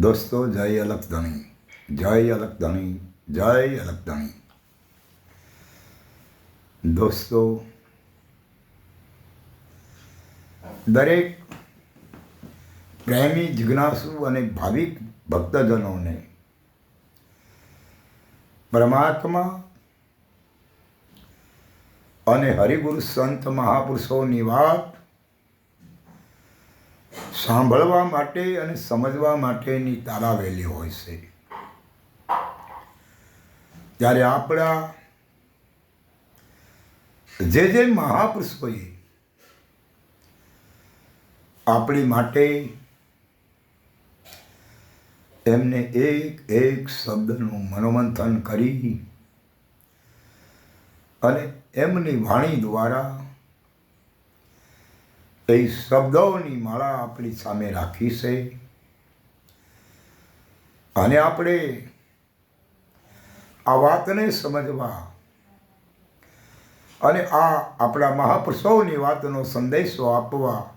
દોસ્તો, જય અલગધણી જય અલગધણી જય અલગધણી દોસ્તો, દરેક પ્રેમી, જિજ્ઞાસુ અને ભાવિક ભક્તજનોને પરમાત્મા અને હરિગુરુ સંત મહાપુરુષોની વાત સાંભળવા માટે અને સમજવા માટેની તારાવેલી હોય છે. ત્યારે આપણા જે જે મહાપુરુષોએ આપણી માટે એમને એક એક શબ્દનું મનોમંથન કરી અને એમની વાણી દ્વારા એ શબ્દોની માળા આપણી સામે રાખી છે. અને આપણે આ વાતને સમજવા અને આ આપણા મહાપુરુષોની વાતનો સંદેશો આપવા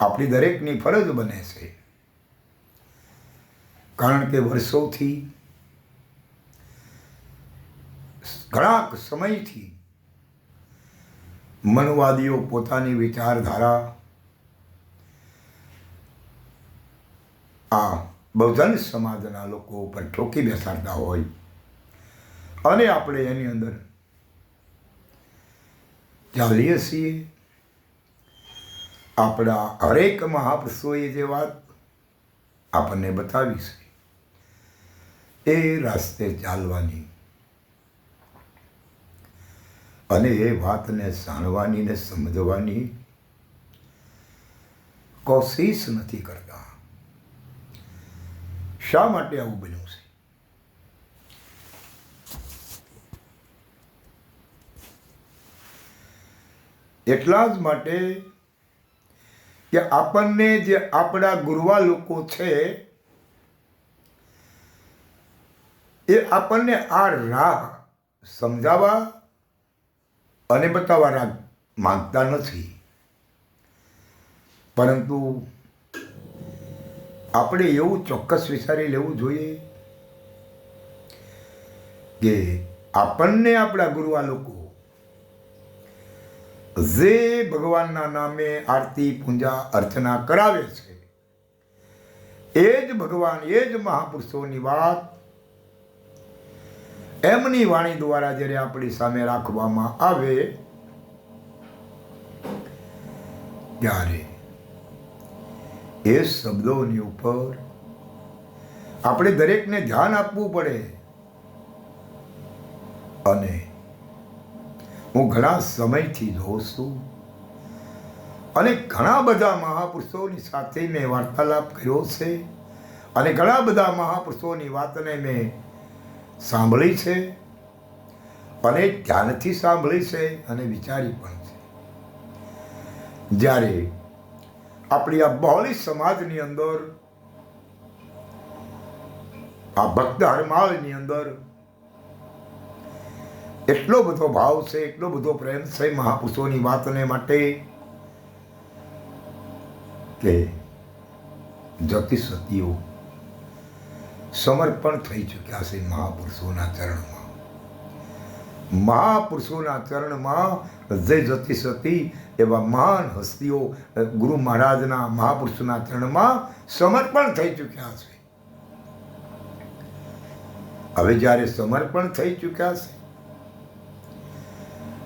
આપણી દરેકની ફરજ બને છે. કારણ કે વર્ષોથી ઘણા સમયથી મનવાદીઓ પોતાની વિચારધારા. આ બહુજન સમાજના લોકો ઉપર ઠોકી બેસાડતા હોય. અને આપણે એની અંદર ચાલીએ છીએ. આપણા હરેક મહાપુરુષોએ જે વાત આપણને બતાવી છે, એ રાસ્તે ચાલવાની અને એ વાતને જાણવાની ને સમજવાની કોશિશ નથી કરતા. શા માટે આવું બન્યું છે? એટલા જ માટે કે આપણને જે આપણા ગુરવા લોકો છે, એ આપણને આ રાહ સમજાવવા અને બતાવવા માગતા નથી. પરંતુ આપણે એવું ચોક્કસ વિચારી લેવું જોઈએ કે આપણને આપણા ગુરુઆ લોકો જે ભગવાનના નામે આરતી, પૂજા, અર્ચના કરાવે છે, એ જ ભગવાન, એ જ મહાપુરુષોની વાત એમની વાણી દ્વારા જ્યારે આપણી સામે રાખવામાં આવે, ત્યારે એ શબ્દોની ઉપર આપણે દરેકને ધ્યાન આપવું પડે. અને હું ઘણા સમયથી જોઉં છું અને ઘણા બધા મહાપુરુષોની સાથે મેં વાર્તાલાપ કર્યો છે અને ઘણા બધા મહાપુરુષોની વાતને મેં સાંભળી છે અને ધ્યાનથી સાંભળી છે અને વિચારી પણ છે. જ્યારે આપણી આ બહોળી સમાજની અંદર, આ ભક્ત હરમાળની અંદર એટલો બધો ભાવ છે, એટલો બધો પ્રેમ છે મહાપુરુષોની વાતને માટે કે જતી સતીઓ સમર્પણ થઈ ચૂક્યા છે મહાપુરુષોના ચરણમાં. મહાપુરુષોના ચરણમાં જય જતી સતી એવા મહાન હસ્તીઓ ગુરુ મહારાજના મહાપુરુષોના ચરણમાં સમર્પણ થઈ ચૂક્યા છે. હવે જ્યારે સમર્પણ થઈ ચૂક્યા છે,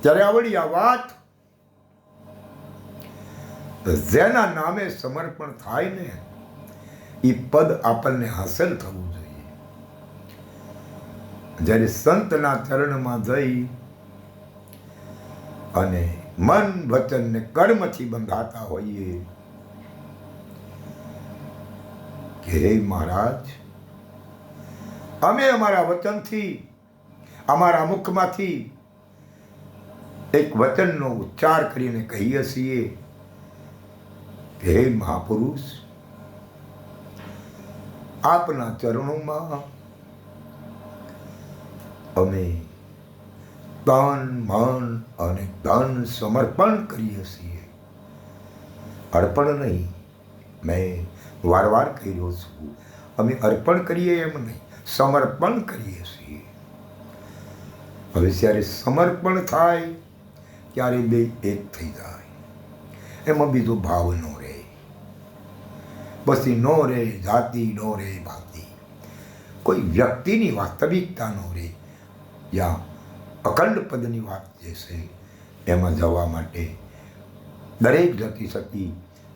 ત્યારે આવડી આ વાત, જેના નામે સમર્પણ થાય ને એ પદ આપણને હાંસલ થવું જ્યારે સંતના ચરણમાં જઈ અને મન, વચન ને કર્મથી બંધાતા હોઈએ કે હે મહારાજ, અમે અમારા વચનથી, અમારા મુખમાંથી એક વચનનો ઉચ્ચાર કરીને કહીએ છીએ કે હે મહાપુરુષ, આપના ચરણોમાં અમે તન મન અને ધન સમર્પણ કરીએ છીએ. અર્પણ નહીં, મેં વારવાર કહી રહ્યો છું. અમે અર્પણ કરીએ એમ નહીં, સમર્પણ કરીએ છીએ. હવે જ્યારે સમર્પણ થાય, ત્યારે બે એક થઈ જાય. એમાં બીજો ભાવ ન રહે. પછી નો રહે, જાતિ નો રહે, ભાતિ. કોઈ વ્યક્તિની વાસ્તવિકતા નો રહે. યા અખંડ પદની વાત જે છે એમાં જવા માટે દરેક જતી શકી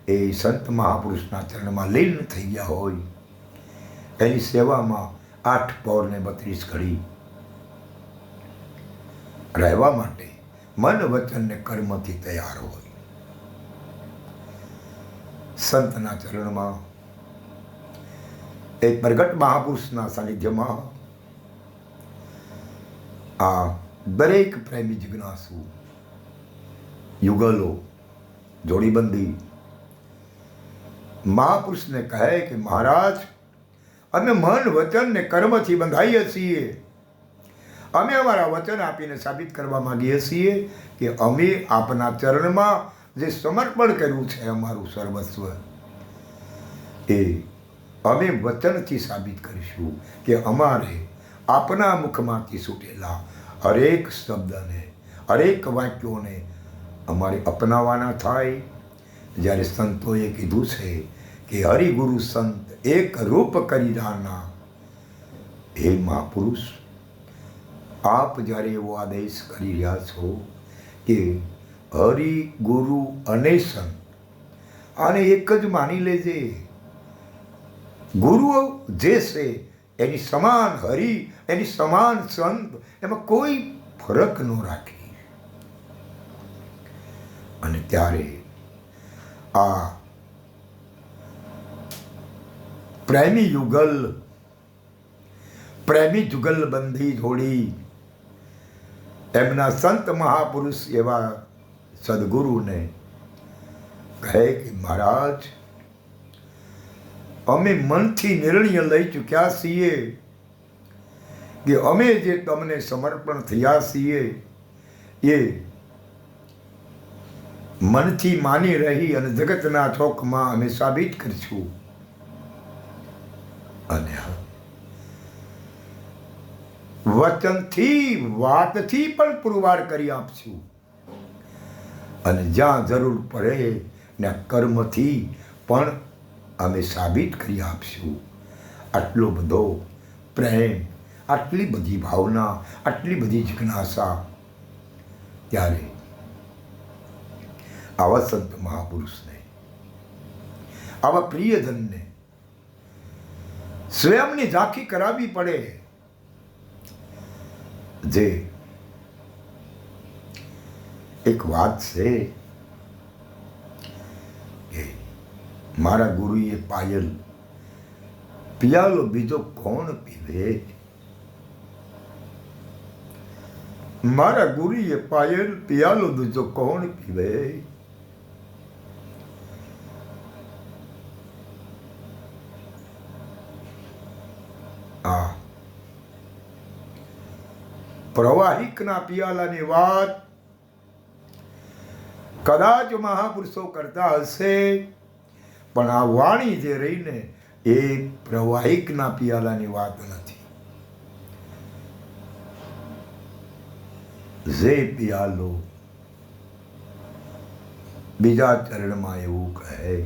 એ સંત મહાપુરુષના ચરણમાં લીન થઈ ગયા હોય. એની સેવામાં આઠ પૌર ને બત્રીસ ઘડી રહેવા માટે મન, વચન ને કર્મથી તૈયાર હોય. સંતના ચરણમાં એક પ્રગટ મહાપુરુષના સાનિધ્યમાં આ દરેક પ્રેમી જિજ્ઞાસુ, યુગલો, જોડીબંધી, મહાપુરુષને કહે કે, મહારાજ, અમે મન, વચન ને કર્મથી બંધાઈએ છીએ. અમે અમારા વચન આપીને સાબિત કરવા માંગીએ છીએ કે અમે આપના ચરણમાં જે સમર્પણ કર્યું છે અમારું સર્વસ્વ, એ અમે વચનથી સાબિત કરીશું કે અમારે આપના મુખમાંથી છૂટેલા હરેક શબ્દને, હરેક વાક્યોને અમારે અપનાવવાના થાય. જ્યારે સંતોએ કીધું છે કે હરિગુરુ સંત એક રૂપ કરી જાના હે મહાપુરુષ, આપ જ્યારે એવો આદેશ કરી રહ્યા છો કે હરિ ગુરુ અને સંત આને એક જ માની લેજે. ગુરુ જે છે એની સમાન હરિ, એની સમાન સંત, એમાં કોઈ ફરક ન રાખી. અને ત્યારે આ પ્રેમી યુગલ, પ્રેમી જુગલબંધી જોડી, એમના સંત મહાપુરુષ એવા સદગુરુને કહે કે, મહારાજ અમે મનથી નિર્ણય લઈ ચૂક્યા છીએ કે અમે જે તમને સમર્પણ થયા છીએ એ મનથી માની રહી અને જગતના ચોકમાં અમે સાબિત કરીશું. અને વચનથી, વાતથી પણ પુરવાર કરી આપશું. અને જ્યાં જરૂર પડે ને કર્મથી પણ અમે સાબિત કરી આપશું. આટલો બધો પ્રેમ, આટલી બધી ભાવના, આટલી બધી જિજ્ઞાસા. ત્યારે આવા સંત મહાપુરુષને, આવા પ્રિયજનને સ્વયંની ઝાંખી કરાવવી પડે. જે એક વાત છે કે મારા ગુરુએ પાયલ, પિયાલો બીજો કોણ પીવે? મારા ગુરુએ પાયલ, પિયાલો બીજો કોણ પીવે? પ્રવાહિકના પિયાલાની વાત કદાચ મહાપુરુષો કરતા હશે. પણ આ વાણી જે રહીને એ પ્રવાહિકના પિયાલાની વાત નથી. જે પિયાલો, બીજા ચરણમાં એવું કહે,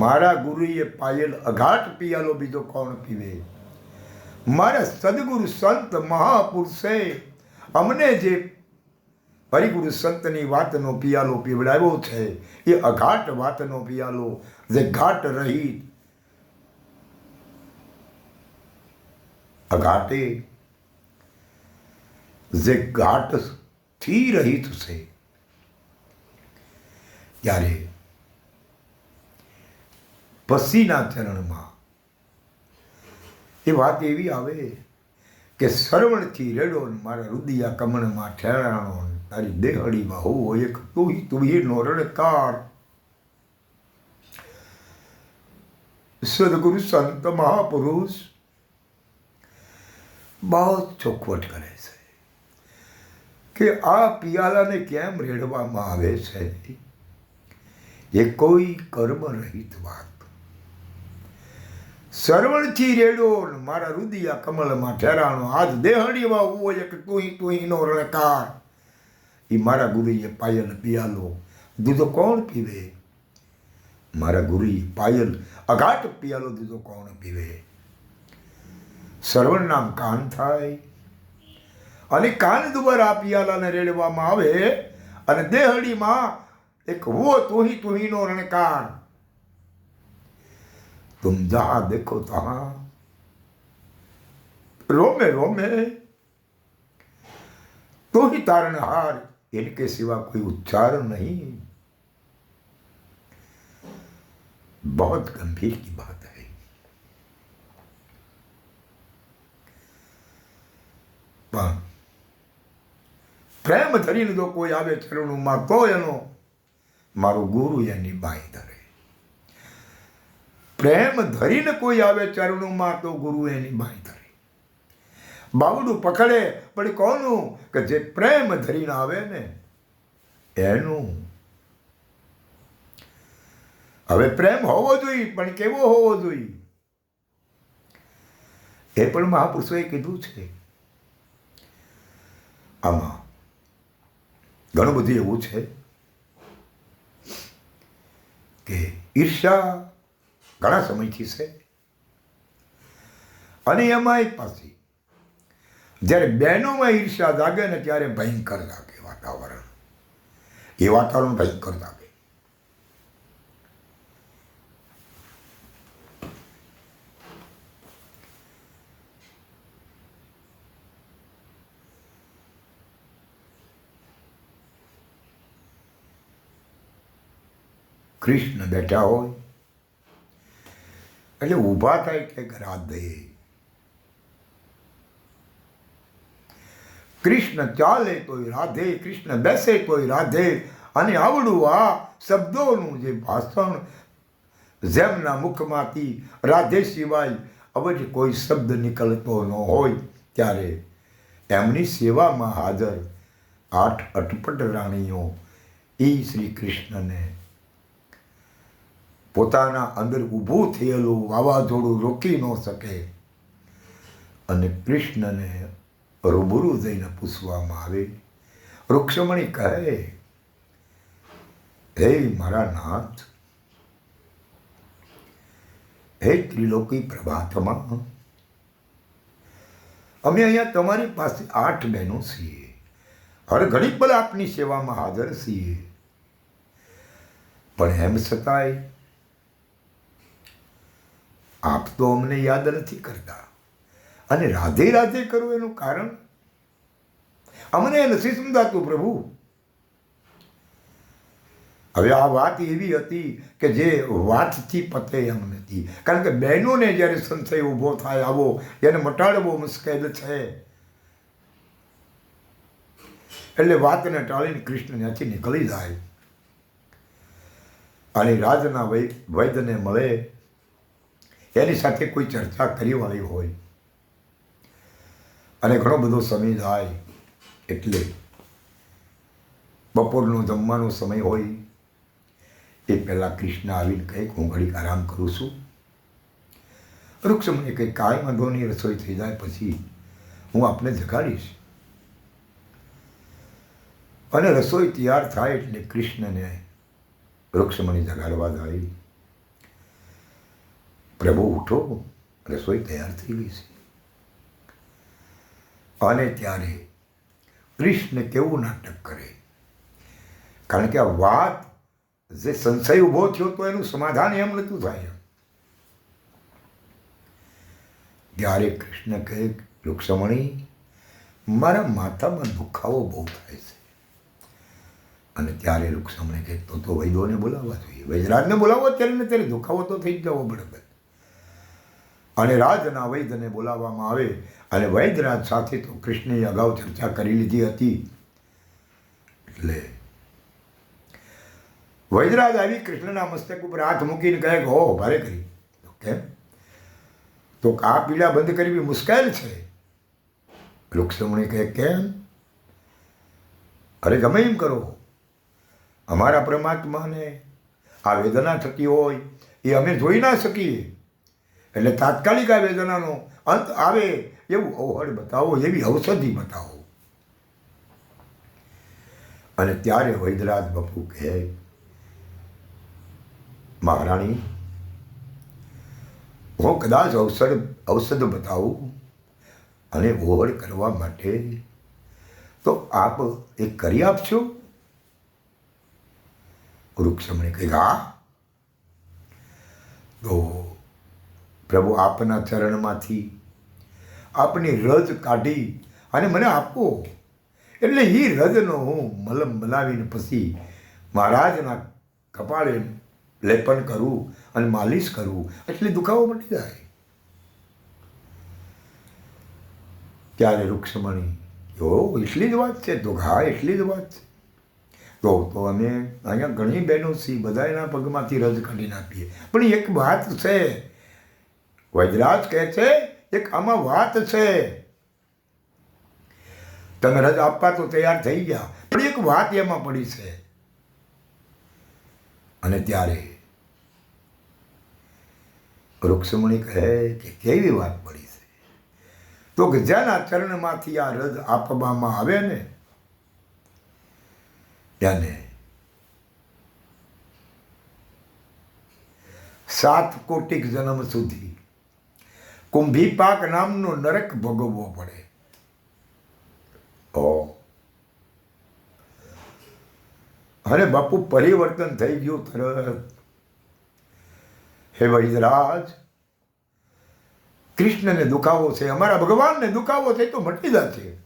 મારા ગુરુએ પાયેલ અઘાટ પિયાલો, બીજો કોણ પીવે? મારા સદગુરુ સંત મહાપુરુષે અમને જે હરિગુરુ સંતની વાતનો પિયાલો પીવડાવ્યો છે. એ અઘાટ વાતનો પિયાલો જે ઘાટ રહી અઘાટે જે ઘાટથી રહિત છે. ત્યારે પસીના ચરણમાં એ વાત એવી આવે કે શ્રવણથી રેડો મારા રુદિયા કમળમાં ઠેરાણો તારી દેહડીમાં હોવો એક તુહી તુહીનો રણકાર સદગુરુ સંત મહાપુરુષ બહુ ચોખવટ કરે છે કે આ પિયાલાને કેમ રેડવામાં આવે છે? એ કોઈ કર્મ રહિત વાત. સરવણથી રેડો મારા રુદિયા કમળમાં ઠેરાણો. આજ દેહડીમાં ઉવો એક તુહી તુહીનો રણકાર એ મારા ગુરુએ પાયલ પિયાલો. દૂધો કોણ પીવે? મારા ગુરુએ પાયલ અઘાટ પિયાલો દૂધો કોણ પીવે? સર્વનામ કાન થાય. અને કાન દ્વારા પિયાલાને રેડવામાં આવે અને દેહડીમાં એક હો તોહી તોહીનો રણકાણ તુમ જહા દેખો તહા. રોમે રોમે. તોહી તારણ હાર तारणहार इनके सिवा कोई उच्चारण नहीं बहुत गंभीर की बात है પણ પ્રેમ ધરીને જો કોઈ આવે ચરણોમાં તો એનો મારો ગુરુ એની બાઈ ધરે પ્રેમ ધરીને કોઈ આવે ચરણોમાં તો ગુરુ એની બાઈ ધરે બાવડું પકડે, પણ કોનું? કે જે પ્રેમ ધરીને આવે ને, એનું. હવે પ્રેમ હોવો જોઈએ, પણ કેવો હોવો જોઈએ? એ પણ મહાપુરુષોએ કીધું છે. આમાં ઘણું બધું એવું છે કે ઈર્ષા ઘણા સમયથી છે. અને એમાં એક પાછી જ્યારે બહેનોમાં ઈર્ષા જાગે ને ત્યારે ભયંકર લાગે વાતાવરણ. એ વાતાવરણ ભયંકર લાગે. કૃષ્ણ બેઠા હોય, એટલે ઊભા થાય કે રાધે કૃષ્ણ ચાલે કોઈ રાધે, કૃષ્ણ બેસે કોઈ રાધે. અને આવડું આ શબ્દોનું જે ભાષણ જેમના મુખમાંથી રાધે સિવાય અવજ કોઈ શબ્દ નીકળતો ન હોય, ત્યારે એમની સેવામાં હાજર આઠ અટપટ રાણીઓ એ શ્રી કૃષ્ણને પોતાના અંદર ઊભું થયેલું વાવાઝોડું રોકી ન શકે. અને કૃષ્ણને રૂબરૂ જઈને પૂછવામાં આવે. રૂક્ષમણી કહે, હે મારા નાથ, હે ત્રિલોકી પ્રભાતમાં, અમે અહીંયા તમારી પાસે આઠ બહેનો છીએ. હર ઘડી પલ આપની સેવામાં હાજર છીએ. પણ એમ છતાંય, આપ તો અમને યાદ નથી કરતા. અને રાધે રાધે કરવું એનું કારણ. અમને નથી સમજાતું પ્રભુ. હવે આ વાત એવી હતી કે જે વાતથી પતે એમ નથી. કારણ કે બહેનોને જ્યારે સંશય ઊભો થાય આવો, એને મટાડવો મુશ્કેલ છે. એટલે વાતને ટાળીને કૃષ્ણ ત્યાંથી નીકળી જાય. અને રાજના વૈદ્યને મળે. એની સાથે કોઈ ચર્ચા કરી વાળી હોય. અને ઘણો બધો સમય જાય એટલે બપોરનો જમવાનો સમય હોય, એ પહેલાં કૃષ્ણ આવીને કહે હું ઘડીક આરામ કરું છું. વૃક્ષ મને કંઈ કાંઈ વાંધોની રસોઈ થઈ જાય, પછી હું આપને જગાડીશ. અને રસોઈ તૈયાર થાય એટલે કૃષ્ણને વૃક્ષમણી જગાડવા જાય. પ્રભુ ઉઠો, રસોઈ તૈયાર થઈ ગઈ છે. અને ત્યારે કૃષ્ણ કેવું નાટક કરે? કારણ કે આ વાત જે સંશય ઊભો થયો તો એનું સમાધાન એમ નહોતું થાય. ત્યારે કૃષ્ણ કહે રૂક્ષમણી મારા માથામાં દુખાવો બહુ થાય છે. અને ત્યારે રૂક્ષમણી કહે, તો તો વૈદોને બોલાવવા જોઈએ. વૈદરાજને બોલાવો, ત્યારે ને ત્યારે દુખાવો તો થઈ જ જવો બરાબર. અને રાજના વૈદ્યને બોલાવવામાં આવે અને વૈદ્યરાજ સાથે તો કૃષ્ણએ અગાઉ ચર્ચા કરી લીધી હતી. એટલે વૈદ્યરાજ આવી કૃષ્ણના મસ્તક ઉપર હાથ મૂકીને કહે કે, હો, ભારે કરી. કેમ? તો આ પીડા બંધ કરવી મુશ્કેલ છે. રૂક્ષમણી કહે, કેમ? અરે, ગમે એમ કરો. અમારા પરમાત્માને આ વેદના થતી હોય, એ અમે જોઈ ના શકીએ. એટલે તાત્કાલિક આ વેદનાનો અંત આવે એવું અવહળ બતાવો, એવી ઔષધિ બતાવો. અને ત્યારે વૈદરાજ બાપુ કહે, મહારાણી, હું કદાચ ઔષધ ઔષધ બતાવું અને ઓહળ કરવા માટે તો આપ એ કરી આપશો? વૃક્ષમણે કહે હા. તો પ્રભુ આપના ચરણમાંથી આપની રજ કાઢી અને મને આપો. એટલે એ રજનો હું મલમ બનાવીને પછી મહારાજના કપાળે લેપન કરું અને માલિશ કરું. એટલે દુખાવો મટી જાય. ત્યારે રૂક્ષમણી જો એટલી જ વાત છે, તો હા એટલી જ વાત છે. તો તો અમે અહીંયા ઘણી બહેનો છીએ બધા એના પગમાંથી રજ કાઢી નાખીએ. પણ એક વાત છે વૈદરાજ કહે છે, એક આમાં વાત છે. તમે રજ આપવા તો તૈયાર થઈ ગયા, પણ એક વાત એમાં પડી છે. અને ત્યારે વૃક્ષમણી કહે કે, કેવી વાત પડી છે? તો કે જેના ચરણમાંથી આ રજ આપવામાં આવે ને, તેને સાત કોટિક જન્મ સુધી કુંભીપાક નામનો નરક ભોગવવો પડે. ઓ. અરે બાપુ, પરિવર્તન થઈ ગયું તરત. હે વૈદરાજ કૃષ્ણને દુખાવો છે, અમારા ભગવાનને દુખાવો છે તો મટી જશે.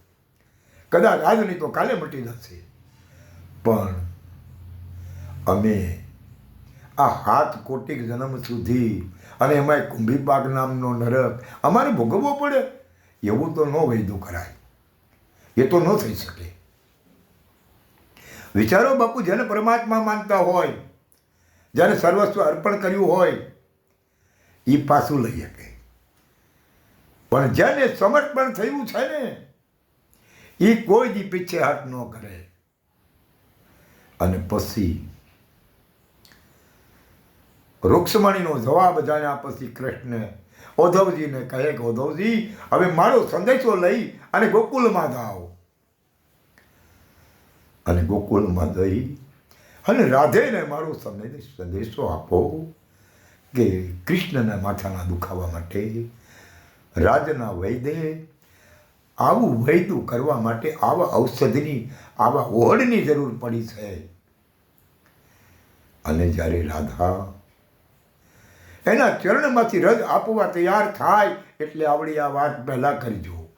કદાચ આજ નહીં તો કાલે મટી જશે. પણ અમે આ હાથ કોટિક જન્મ સુધી અને એમાં કુંભીબાગ નામનો નરક અમારે ભોગવવો પડે. એવું તો ન વૈદું કરાય. એ તો ન થઈ શકે. વિચારો બાપુ, જેને પરમાત્મા માનતા હોય, જેને સર્વસ્વ અર્પણ કર્યું હોય એ પાછું લઈ શકે. પણ જેને સમર્પણ થયું છે ને એ કોઈ દી પીછે હાથ ન કરે. અને પછી રૂક્ષ્મણીનો જવાબ જાણ્યા પછી કૃષ્ણ ઉદ્ધવજીને કહે કે, ઉદ્ધવજી, હવે મારો સંદેશો લઈ અને ગોકુલમાં જાઓ. અને ગોકુલમાં જઈ અને રાધેને મારો સંદેશ, સંદેશો આપો કે કૃષ્ણના માથાના દુખાવા માટે, રાજના વૈદે આવું વૈદું કરવા માટે આવા ઔષધિની, આવા ઓહળની જરૂર પડી છે. અને જ્યારે રાધા એના ચરણમાંથી રજ આપવા તૈયાર થાય એટલે આવડી આ વાત પહેલાં કરજો.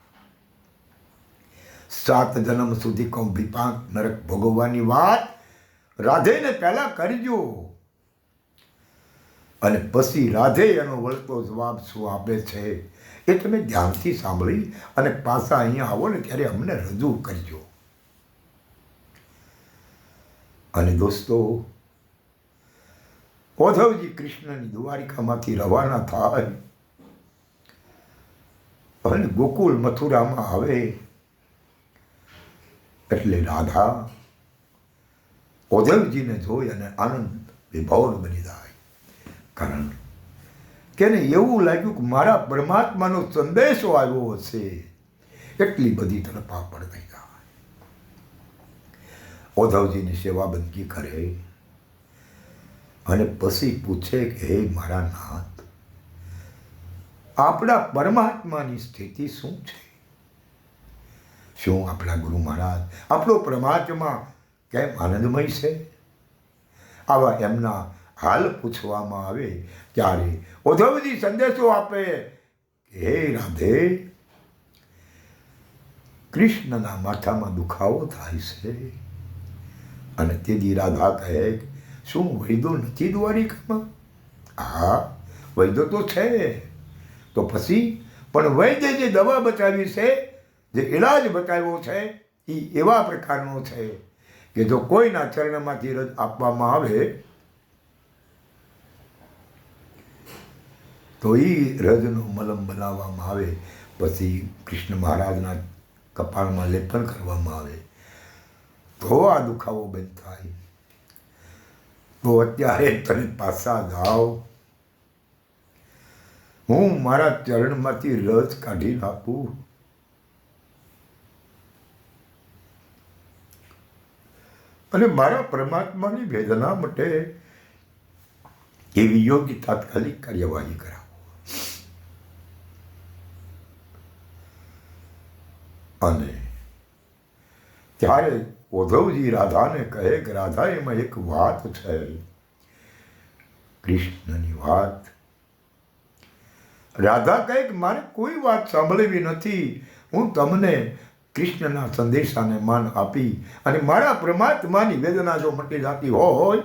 સાત જન્મ સુધી કૌભીપાક નરક ભોગવવાની વાત રાધેને પહેલાં કરજો. અને પછી રાધે એનો વળતો જવાબ શું આપે છે એ તમે ધ્યાનથી સાંભળી અને પાછા અહીંયા આવો ને ત્યારે અમને રજૂ કરજો. અને દોસ્તો ઉદ્ધવજી કૃષ્ણની દ્વારિકામાંથી રવાના થાય. અને ગોકુલ મથુરામાં આવે. એટલે રાધા ઉદ્ધવજીને જોઈ અને આનંદ વિભોર બની જાય. કારણ કે એવું લાગ્યું કે મારા પરમાત્માનો સંદેશો આવ્યો હશે. એટલી બધી તરફ પડ થઈ જાય. ઉદ્ધવજીની સેવા બંદગી કરે. અને પછી પૂછે કે, હે મારા નાથ, આપણા પરમાત્માની સ્થિતિ શું છે? શું આપણા ગુરુ મહારાજ, આપણો પરમાત્મા કેમ આનંદમય છે? આવા એમના હાલ પૂછવામાં આવે ત્યારે ઉદ્ધવજી સંદેશો આપે હે રાધે, કૃષ્ણના માથામાં દુખાવો થાય છે. અને તેથી રાધા કહે શું, વૈદો નથી દ્વારિકામાં? હા, વૈદો તો છે. તો પછી, પણ વૈદ્ય જે દવા બતાવી છે, જે ઈલાજ બતાવ્યો છે એ એવા પ્રકારનો છે કે જો કોઈના ચરણમાંથી રજ આપવામાં આવે, તો એ રજનો મલમ બનાવવામાં આવે. પછી કૃષ્ણ મહારાજના કપાળમાં લેપન કરવામાં આવે. તો આ દુખાવો બંધ થાય. તો અત્યારે તને પાછા જાઓ. હું મારા ચરણમાંથી રસ કાઢી નાખું. અને મારા પરમાત્માની વેદના માટે એવી યોગ્ય તાત્કાલિક કાર્યવાહી કરાવો. અને ત્યારે ઉદ્ધવજી રાધાને કહે કે રાધા એમાં એક વાત છે. કૃષ્ણની વાત. રાધા કહે કે મારે કોઈ વાત સાંભળવી નથી. હું તમને કૃષ્ણના સંદેશાને માન આપી અને મારા પરમાત્માની વેદના જો મટી જાતી હોય,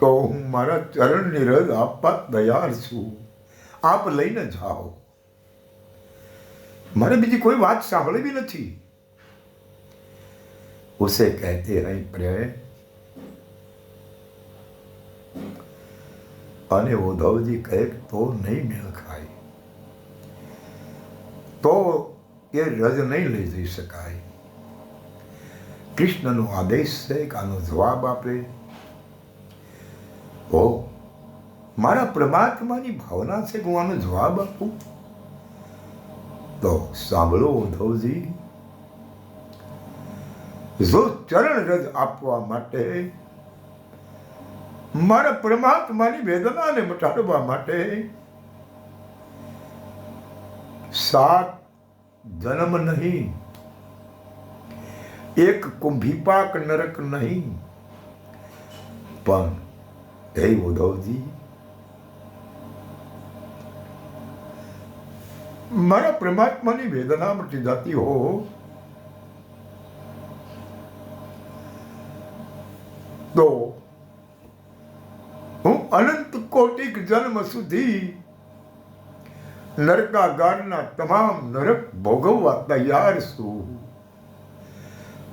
તો હું મારા ચરણની રદ આપવા તૈયાર છું. આપ લઈને જાઓ. મારે બીજી કોઈ વાત સાંભળવી નથી. ઉસે કહેતે રહી પ્રેમ. અને ઉદ્ધવજી કહે તો નહીં મેળ ખાય. તો એ રજ નહીં લઈ જઈ શકાય. કૃષ્ણનો આદેશ છે કે આનો જવાબ આપે. ઓ મારા પરમાત્માની ભાવના છે કે હું આનો જવાબ આપું? તો સાંભળો, ઉદ્ધવજી. જો ચરણ રજ આપવા માટે, મારા પરમાત્માની વેદનાને મટાડવા માટે, સાત જન્મ નહીં, એક કુંભીપાક નરક નહીં. પણ હે ઉદ્ધવજી મારા પરમાત્માની વેદના મટી જતી હો તો હું અનંત કોટિક જન્મ સુધી નરકાગારના તમામ નરક ભોગવવા તૈયાર છું.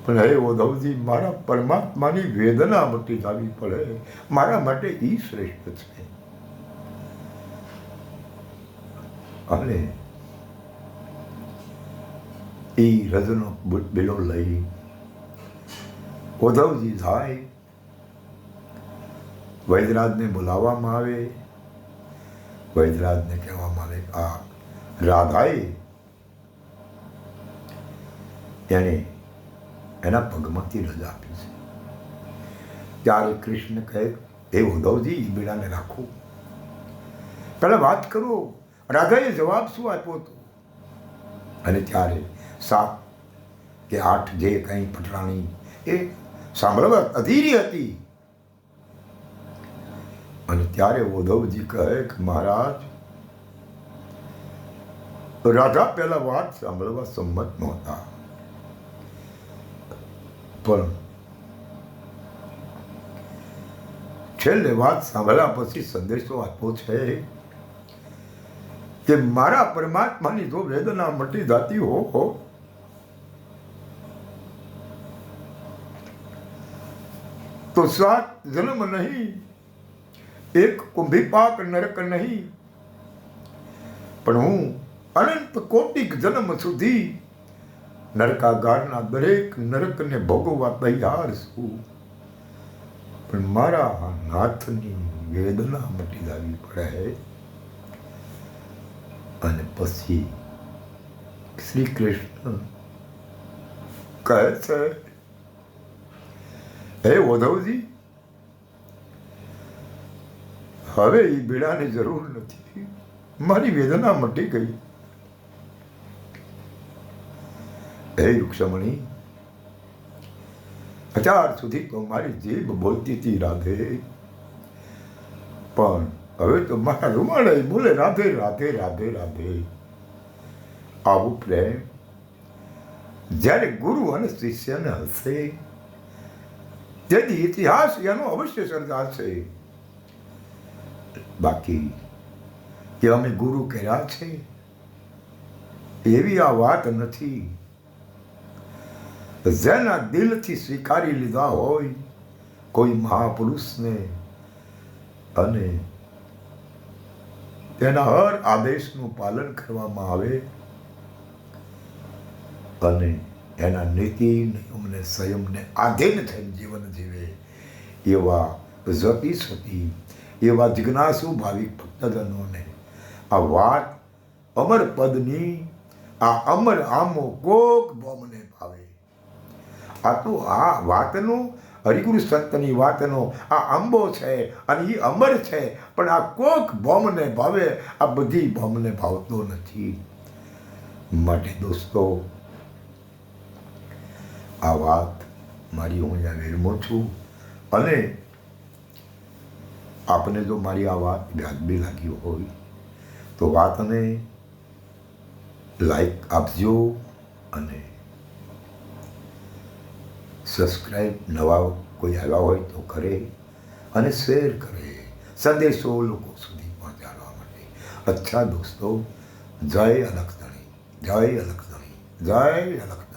પણ હે ઉદ્ધવજી, મારા પરમાત્માની વેદના મટી જવી પડે. મારા માટે ઈ શ્રેષ્ઠ છે. અને એ રજનો બેડો લઈ ઉદ્ધવજી થાય. વૈદરાજને બોલાવવામાં આવે. વૈદરાજને કહેવામાં આવે, આ રાધાએ તેણે એના પગમાંથી રજા આપી છે. ત્યારે કૃષ્ણ કહે, હે ઉદ્ધવજી એ બીડાને રાખો. પહેલાં વાત કરો. રાધાએ જવાબ શું આપ્યો હતો? અને ત્યારે સાત કે આઠ જે કંઈ પટરાણી એ સાંભળવા અધીરી હતી. અને ત્યારે ઉદ્ધવજી કહે કે મહારાજ, રાધા, પહેલા વાત સાંભળવા સંમત નહોતા. પણ છેલ્લે વાત સાંભળ્યા પછી સંદેશો આપવો છે કે મારા પરમાત્માની જો વેદના મટી જાતી હો તો સાત જન્મ નહીં, એક કુંભીપાક નરક નહીં. પણ હું અનંત કોટિક જન્મ સુધી નરકાગારના દરેક નરકને ભોગવવા તૈયાર છું. પણ મારા નાથની વેદના મટી લાવી પડે. અને પછી શ્રી કૃષ્ણ કહે છે હે ઉદ્ધવજી હવે એ બીડાની જરૂર નથી. મારી વેદના મટી ગઈ. હે રૂક્ષમણી અત્યાર સુધી મારી જીભ બોલતી હતી રાધે. પણ હવે તો મારા રૂમાળે બોલે, રાધે રાધે રાધે રાધે. આવું પ્રેમ જ્યારે ગુરુ અને શિષ્યને હશે તેથી ઇતિહાસ એનો અવશ્ય સર્જાશે બાકી કે અમે ગુરુ કર્યા છે એવી આ વાત નથી જેના દિલથી સ્વીકારી લીધા હોય કોઈ મહાપુરુષને અને તેના હર આદેશનું પાલન કરવામાં આવે અને એના નીતિ નિયમને સંયમને આધીન થઈને જીવન જીવે. એવા જતી સતી, એવા જિજ્ઞાસુ ભાવિક ભક્તજનોને આ વાત અમર પદની, આ અમર આમો કોક બોમને ભાવે. આ તો આ વાતનું, હરિગુરુ સંતની વાતનો આ આંબો છે અને એ અમર છે, પણ આ કોક બોમને ભાવે, આ બધી બોમને ભાવતો નથી. માટે દોસ્તો આ વાત મારી હું અહીંયા વેરમો છું. અને આપને જો મારી આ વાત વ્યાજબી લાગી હોય, તો વાતને લાઈક આપજો અને સબસ્ક્રાઈબ નવા કોઈ આવ્યા હોય તો કરે અને શેર કરે. સંદેશો લોકો સુધી પહોંચાડવા માટે. અચ્છા દોસ્તો, જય અલખધણી જય અલખધણી જય અલખધણી